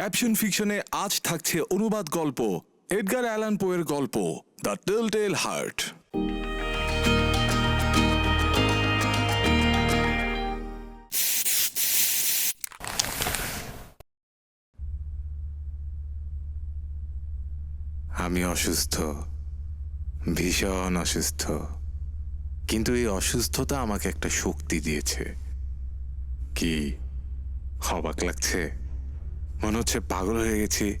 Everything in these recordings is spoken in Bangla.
ক্যাপশন ফিকশনে আজ থাকছে অনুবাদ গল্প, এডগার অ্যালান পোয়ের গল্প, দ্য টেল টেল হার্ট। আমি অসুস্থ, ভীষণ অসুস্থ। কিন্তু এই অসুস্থতা আমাকে একটা শক্তি দিয়েছে। কি, অবাক লাগছে? মনে হচ্ছে পাগল হয়ে গেছি।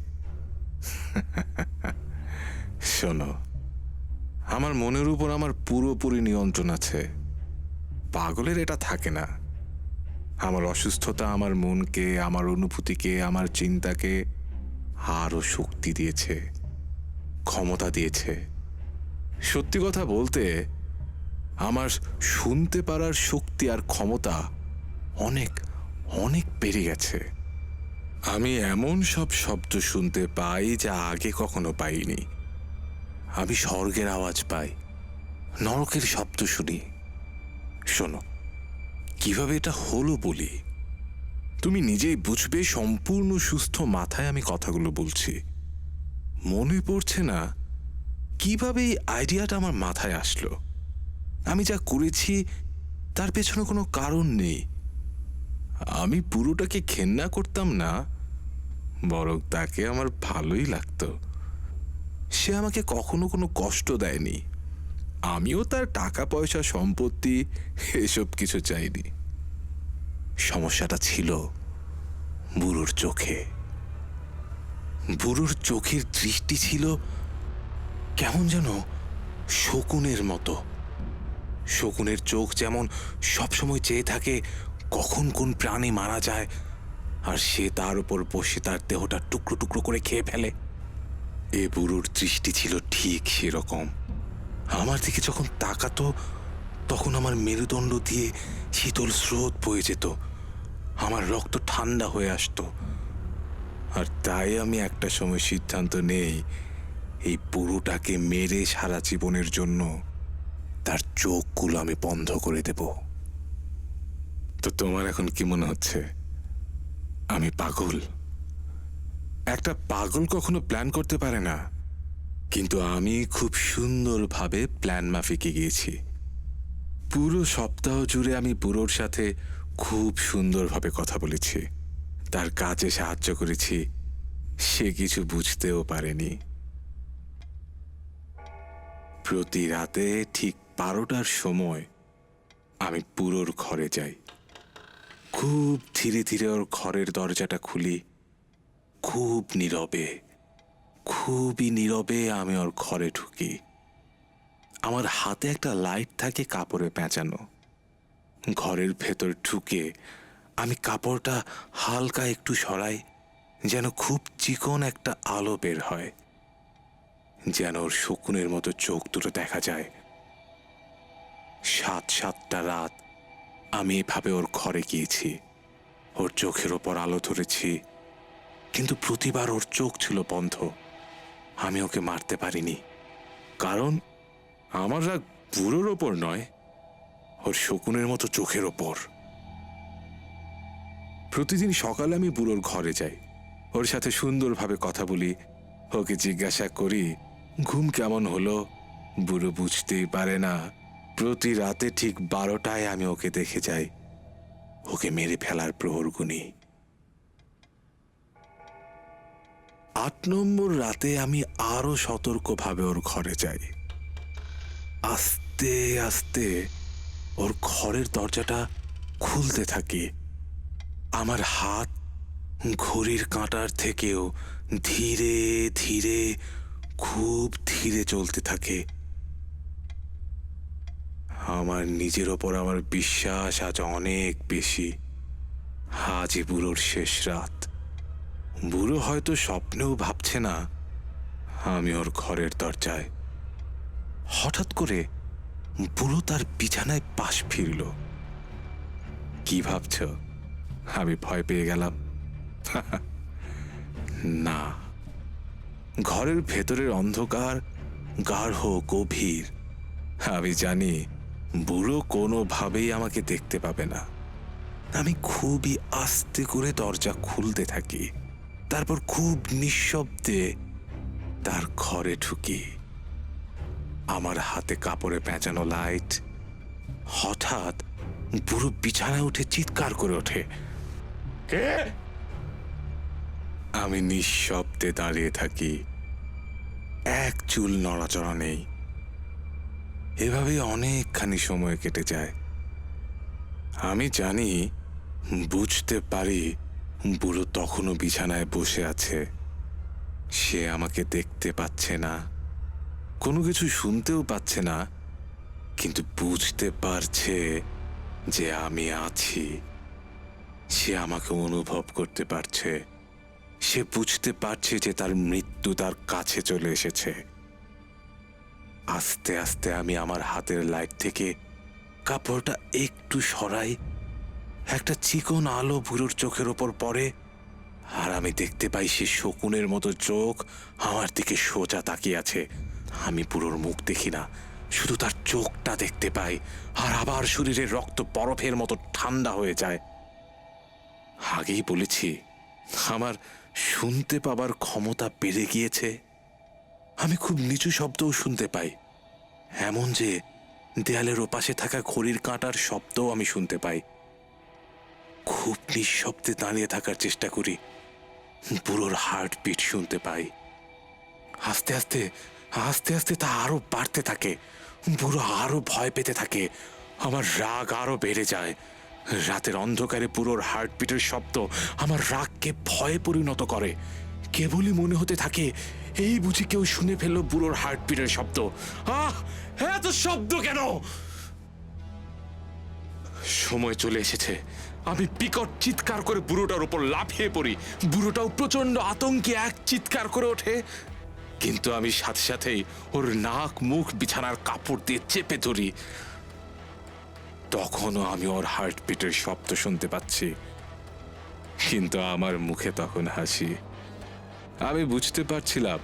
শোনো, আমার মনের উপর আমার পুরোপুরি নিয়ন্ত্রণ আছে। পাগলের এটা থাকে না। আমার অসুস্থতা, আমার মনকে, আমার অনুভূতিকে, আমার চিন্তাকে আরও শক্তি দিয়েছে, ক্ষমতা দিয়েছে। সত্যি কথা বলতে, আমার শুনতে পারার শক্তি আর ক্ষমতা অনেক অনেক বেড়ে গেছে। আমি এমন সব শব্দ শুনতে পাই যা আগে কখনো পাইনি। আমি স্বর্গের আওয়াজ পাই, নরকের শব্দ শুনি। শোনো, কীভাবে এটা হলো বলি? তুমি নিজেই বুঝবে, সম্পূর্ণ সুস্থ মাথায় আমি কথাগুলো বলছি। মনে পড়ছে না কীভাবে এই আইডিয়াটা আমার মাথায় আসলো। আমি যা করেছি, তার পেছনে কোনো কারণ নেই। আমি পুরোটাকে ঘেন্না করতাম না বরং তাকে আমার ভালোই লাগতো। সে আমাকে কখনো কোনো কষ্ট দেয়নি। আমিও তার টাকা পয়সা সম্পত্তি, এসব কিছু চাইনি। সমস্যাটা ছিল বুড়োর চোখে। বুড়োর চোখের দৃষ্টি ছিল কেমন যেন শকুনের মতো। শকুনের চোখ যেমন সবসময় চেয়ে থাকে কখন কোন প্রাণী মারা যায় আর সে তার উপর বসে তার দেহটা টুকরো টুকরো করে খেয়ে ফেলে। এ বুড়োর দৃষ্টি ছিল ঠিক সেরকম। আমার দিকে যখন তাকাতো, তখন আমার মেরুদণ্ড দিয়ে শীতল স্রোত বয়ে যেত। আমার রক্ত ঠান্ডা হয়ে আসতো। আর তাই আমি একটা সময় সিদ্ধান্ত নেই, এই পুরোটাকে মেরে সারা জীবনের জন্য তার চোখগুলো আমি বন্ধ করে দেব। তো তোমার এখন কি মনে হচ্ছে? আমি পাগল। একটা পাগল কখনো প্ল্যান করতে পারে না। কিন্তু আমি খুব সুন্দরভাবে প্ল্যান মাফিকে গিয়েছি। পুরো সপ্তাহ জুড়ে আমি বুড়োর সাথে খুব সুন্দরভাবে কথা বলেছি। তার কাজে সাহায্য করেছি। সে কিছু বুঝতেও পারেনি। প্রতি রাতে ঠিক বারোটার সময় আমি পুরোর ঘরে যাই। খুব ধীরে ধীরে ওর ঘরের দরজাটা খুলি। খুব নীরবে, খুবই নীরবে আমি ওর ঘরে ঢুকি। আমার হাতে একটা লাইট থাকে কাপড়ে পেঁচানো। ঘরের ভেতর ঢুকে আমি কাপড়টা হালকা একটু সরাই, যেন খুব চিকন একটা আলো বের হয়, যেন ওর শকুনের মতো চোখ দুটো দেখা যায়। সাত সাতটা রাত আমি এভাবে ওর ঘরে গিয়েছি। ওর চোখের ওপর আলো ধরেছি। কিন্তু প্রতিবার ওর চোখ ছিল বন্ধ। আমি ওকে মারতে পারিনি। কারণ আমার রাগ বুড়োর ওপর নয়, ওর শকুনের মতো চোখের ওপর। প্রতিদিন সকালে আমি বুড়োর ঘরে যাই। ওর সাথে সুন্দরভাবে কথা বলি। ওকে জিজ্ঞাসা করি, ঘুম কেমন হলো? বুড়ো বুঝতেই পারে না। প্রতি রাতে ঠিক বারোটায় আমি ওকে দেখে যাই। ওকে মেরে ফেলার প্রহর গুনি আট নম্বর রাতে আমি আরও সতর্কভাবে ওর ঘরে যাই। আস্তে আস্তে ওর ঘরের দরজাটা খুলতে থাকি। আমার হাত ঘড়ির কাঁটার থেকেও ধীরে ধীরে, খুব ধীরে চলতে থাকে। আমার নিজের ওপর আমার বিশ্বাস আজ অনেক বেশি। আজই বুড়োর শেষ রাত। বুড়ো হয়তো স্বপ্নেও ভাবছে না, আমি ওর ঘরের দরজায়। হঠাৎ করে বুড়ো তার বিছানায় পাশ ফিরল। কি ভাবছ? আমি ভয় পেয়ে গেলাম। না। ঘরের ভেতরের অন্ধকার, গাঢ়, গভীর। আমি জানি বুড়ো কোনোভাবেই আমাকে দেখতে পাবে না। আমি খুবই আস্তে করে দরজা খুলতে থাকি তারপর খুব নিঃশব্দে তার ঘরে ঢুকি। আমার হাতে কাপড়ে পেঁচানো লাইট হঠাৎ বুড়ো বিছানায় উঠে চিৎকার করে ওঠে। কে? আমি নিঃশব্দে দাঁড়িয়ে থাকি এক চুল নড়াচড়া নেই। এভাবে অনেকখানি সময় কেটে যায়। আমি জানি, বুঝতে পারি, বুড়ো তখনও বিছানায় বসে আছে। সে আমাকে দেখতে পাচ্ছে না। কোনো কিছু শুনতেও পাচ্ছে না, কিন্তু বুঝতে পারছে যে আমি আছি। সে আমাকে অনুভব করতে পারছে। সে বুঝতে পারছে যে তার মৃত্যু তার কাছে চলে এসেছে। আস্তে আস্তে আমি আমার হাতের লাইট থেকে কাপড়টা একটু সরাই, একটা চিকন আলো বুড়োর চোখের ওপর পড়ে, আর আমি দেখতে পাই সে শকুনের মতো চোখ আমার দিকে সোজা তাকিয়ে আছে। আমি পুরোর মুখ দেখি না, শুধু তার চোখটা দেখতে পাই, আর আবার শরীরের রক্ত বরফের মতো ঠান্ডা হয়ে যায়। আগেই বলেছি, আমার শুনতে পাবার ক্ষমতা বেড়ে গিয়েছে। আমি খুব নিচু শব্দও শুনতে পাই। এমন যে, দেয়ালের ওপাশে থাকা ঘড়ির কাঁটার শব্দও আমি শুনতে পাই। খুব নিঃশব্দে দাঁড়িয়ে থাকার চেষ্টা করি। বুড়োর হার্ট বিট শুনতে পাই। আস্তে আস্তে আস্তে আস্তে তা আরও বাড়তে থাকে। বুড়ো আরও ভয় পেতে থাকে। আমার রাগ আরও বেড়ে যায়। রাতের অন্ধকারে বুড়োর হার্টবিটের শব্দ আমার রাগকে ভয়ে পরিণত করে। কেবলই মনে হতে থাকে, এই বুঝি কেউ শুনে ফেলল বুড়োর হার্টবিটের শব্দ। আহ এত শব্দ কেন? সময় চলে এসেছে। আমি বিকট চিৎকার করে বুড়োটার উপর লাফিয়ে পড়ি। বুড়োটাও প্রচণ্ড আতঙ্কে এক চিৎকার করে ওঠে। কিন্তু আমি সাথে সাথেই ওর নাক, মুখ, বিছানার কাপড় দিয়ে চেপে ধরি। তখনও আমি ওর হার্টবিটের শব্দ শুনতে পাচ্ছি। কিন্তু আমার মুখে তখন হাসি। আমি বুঝতে পারছিলাম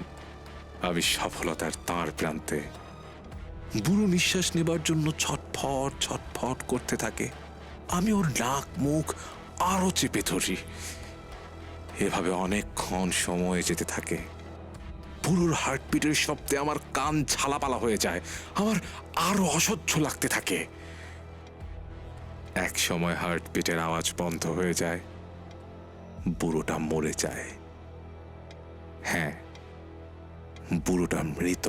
আমি সফলতার তার প্রান্তে। বুড়ো নিঃশ্বাস নেবার জন্য ছটফট ছটফট করতে থাকে। আমি ওর নাক, মুখ আরও চেপে ধরি। এভাবে অনেকক্ষণ সময় যেতে থাকে। বুড়োর হার্টবিটের শব্দে আমার কান ঝালাপালা হয়ে যায়। আমার আরও অসহ্য লাগতে থাকে। এক সময় হার্টবিটের আওয়াজ বন্ধ হয়ে যায়। বুড়োটা মরে যায়। হ্যাঁ বুড়োটা মৃত।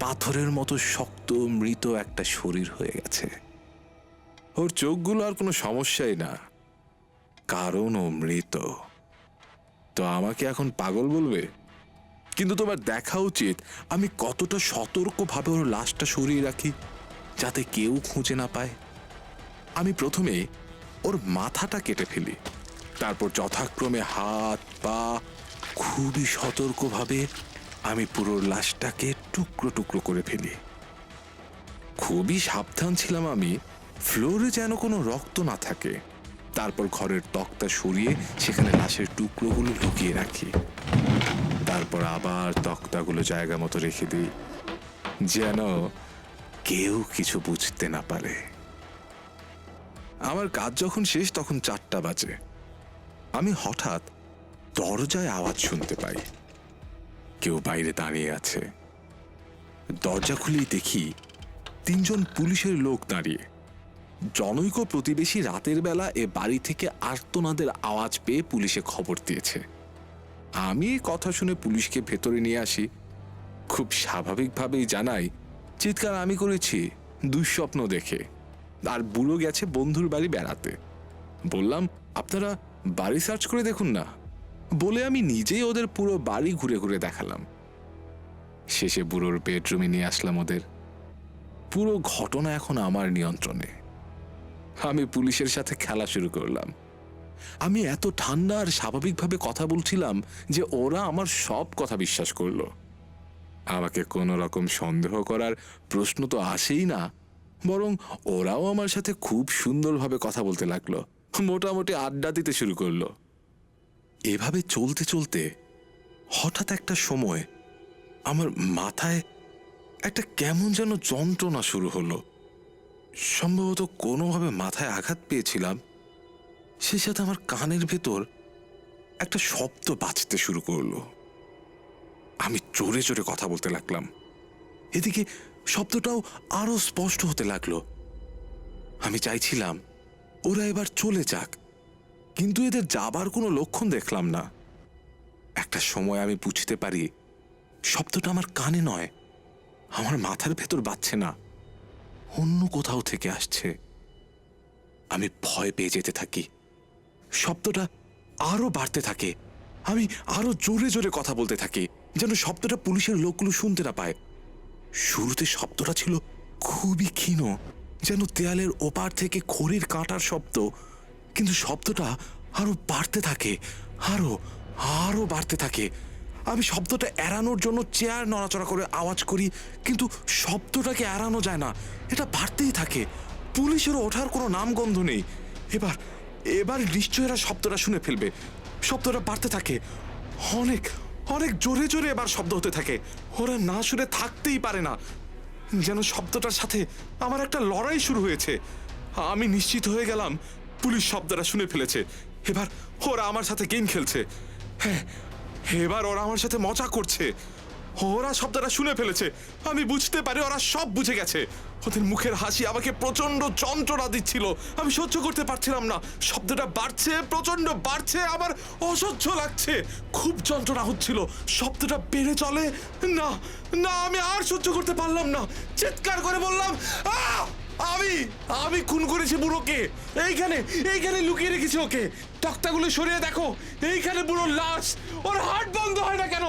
পাথরের মতো শক্ত মৃত একটা শরীর হয়ে গেছে। ওর চোখগুলো আর কোনো সমস্যাই না। কারণ ও মৃত। তো আমাকে এখন পাগল বলবে? কিন্তু তোমার দেখা উচিত আমি কতটা সতর্কভাবে ওর লাশটা সরিয়ে রাখি, যাতে কেউ খুঁজে না পায়। আমি প্রথমে ওর মাথাটা কেটে ফেলি, তারপর যথাক্রমে হাত, পা খুবই সতর্কভাবে আমি পুরো লাশটাকে টুকরো টুকরো করে ফেলি। খুবই সাবধান ছিলাম আমি, ফ্লোরে যেন কোনো রক্ত না থাকে। তারপর ঘরের তক্তা সরিয়ে সেখানে লাশের টুকরোগুলো লুকিয়ে রাখি। তারপর আবার তক্তাগুলো জায়গা মতো রেখে দিই, যেন কেউ কিছু বুঝতে না পারে। আমার কাজ যখন শেষ, তখন চারটা বাজে। আমি হঠাৎ দরজায় আওয়াজ শুনতে পাই। কেউ বাইরে দাঁড়িয়ে আছে। দরজা খুলেই দেখি তিনজন পুলিশের লোক দাঁড়িয়ে। জনৈক প্রতিবেশী রাতের বেলা এ বাড়ি থেকে আর্তনাদের আওয়াজ পেয়ে পুলিশে খবর দিয়েছে। আমি কথা শুনে পুলিশকে ভেতরে নিয়ে আসি। খুব স্বাভাবিকভাবেই জানাই, চিৎকার আমি করেছি, দুঃস্বপ্ন দেখে। আর বুড়ো গেছে বন্ধুর বাড়ি বেড়াতে। বললাম, আপনারা বাড়ি সার্চ করে দেখুন না? বলে আমি নিজেই ওদের পুরো বাড়ি ঘুরে ঘুরে দেখালাম। শেষে বুড়োর বেডরুমে নিয়ে আসলাম ওদের। পুরো ঘটনা এখন আমার নিয়ন্ত্রণে। আমি পুলিশের সাথে খেলা শুরু করলাম। আমি এত ঠান্ডা আর স্বাভাবিকভাবে কথা বলছিলাম যে ওরা আমার সব কথা বিশ্বাস করল। আমাকে কোনো রকম সন্দেহ করার প্রশ্ন তো আসেই না। বরং ওরাও আমার সাথে খুব সুন্দরভাবে কথা বলতে লাগল। মোটামুটি আড্ডা দিতে শুরু করল। এভাবে চলতে চলতে হঠাৎ একটা সময় আমার মাথায় একটা কেমন যেন যন্ত্রণা শুরু হলো। সম্ভবত কোনোভাবে মাথায় আঘাত পেয়েছিলাম, সে সাথে আমার কানের ভেতর একটা শব্দ বাজতে শুরু করল। আমি জোরে জোরে কথা বলতে লাগলাম। এদিকে শব্দটাও আরও স্পষ্ট হতে লাগল। আমি চাইছিলাম ওরা এবার চলে যাক কিন্তু এদের যাবার কোনো লক্ষণ দেখলাম না। একটা সময় আমি বুঝতে পারি, শব্দটা আমার কানে নয়, আমার মাথার ভেতর বাজছে না, অন্য কোথাও থেকে আসছে। আমি ভয় পেয়ে যেতে থাকি, শব্দটা আরও বাড়তে থাকে, আমি আরও জোরে জোরে কথা বলতে থাকি, যেন শব্দটা পুলিশের লোকগুলো শুনতে না পায়। শুরুতে শব্দটা ছিল খুবই ক্ষীণ, যেন দেয়ালের ওপার থেকে খড়ির কাঁটার শব্দ কিন্তু শব্দটা আরও বাড়তে থাকে, আরও আরও বাড়তে থাকে। আমি শব্দটা এড়ানোর জন্য চেয়ার নড়াচড়া করে আওয়াজ করি, কিন্তু শব্দটাকে এড়ানো যায় না। এটা বাড়তেই থাকে। পুলিশেরও ওঠার কোনো নামগন্ধ নেই। এবার এবার নিশ্চয় এরা শব্দটা শুনে ফেলবে। শব্দটা বাড়তে থাকে। অনেক অনেক জোরে জোরে এবার শব্দ হতে থাকে। ওরা না শুনে থাকতেই পারে না। যেন শব্দটার সাথে আমার একটা লড়াই শুরু হয়েছে। আমি নিশ্চিত হয়ে গেলাম পুলিশ শব্দটা শুনে ফেলেছে। এবার ওরা আমার সাথে গেম খেলছে। হ্যাঁ এবার ওরা আমার সাথে মজা করছে। ওরা শব্দটা শুনে ফেলেছে। আমি বুঝতে পারি ওরা সব বুঝে গেছে। ওদের মুখের হাসি আমাকে প্রচণ্ড যন্ত্রণা দিচ্ছিল। আমি সহ্য করতে পারছিলাম না। শব্দটা বাড়ছে প্রচণ্ড বাড়ছে। আমার অসহ্য লাগছে। খুব যন্ত্রণা হচ্ছিল। শব্দটা বেড়ে চলে। না না, আমি আর সহ্য করতে পারলাম না। চিৎকার করে বললাম, "আহ! আমি আমি খুন করেছি বুড়োকে। এইখানে এইখানে লুকিয়ে রেখেছি ওকে। তক্তাগুলো সরিয়ে দেখো, এইখানে বুড়োর লাশ। ওর হাট বন্ধ হয় না কেন?